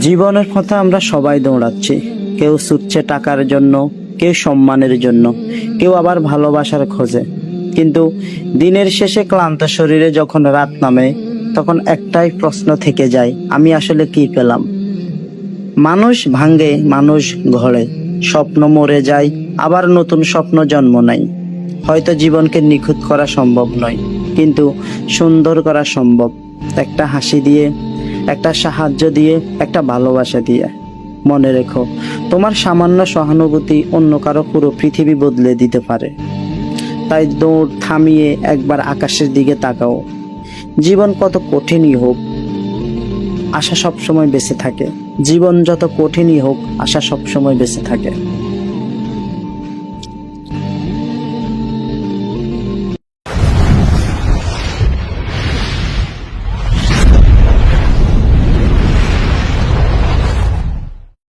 জীবনের পথে আমরা সবাই দৌড়াচ্ছি। কেউ ছুটছে টাকার জন্য, কেউ সম্মানের জন্য, কেউ আবার ভালোবাসার খোঁজে। কিন্তু দিনের শেষে ক্লান্ত শরীরে যখন রাত নামে, তখন একটাই প্রশ্ন থেকে যায়, আমি আসলে কি পেলাম? মানুষ ভাঙ্গে মানুষ ঘরে। স্বপ্ন মরে যায়, আবার নতুন স্বপ্ন জন্ম নেয়। হয়তো জীবনকে নিখুঁত করা সম্ভব নয়, কিন্তু সুন্দর করা সম্ভব। একটা হাসি দিয়ে, একটা সাহায্য দিয়ে, একটা ভালোবাসা দিয়ে। মনে রেখো, তোমার সামান্য সহানুভূতি অন্য কারও পুরো পৃথিবী বদলে দিতে পারে। তাই দৌড় থামিয়ে একবার আকাশের দিকে তাকাও। জীবন কত কঠিনই হোক, আশা সবসময় বেঁচে থাকে। জীবন যত কঠিনই হোক, আশা সবসময় বেঁচে থাকে।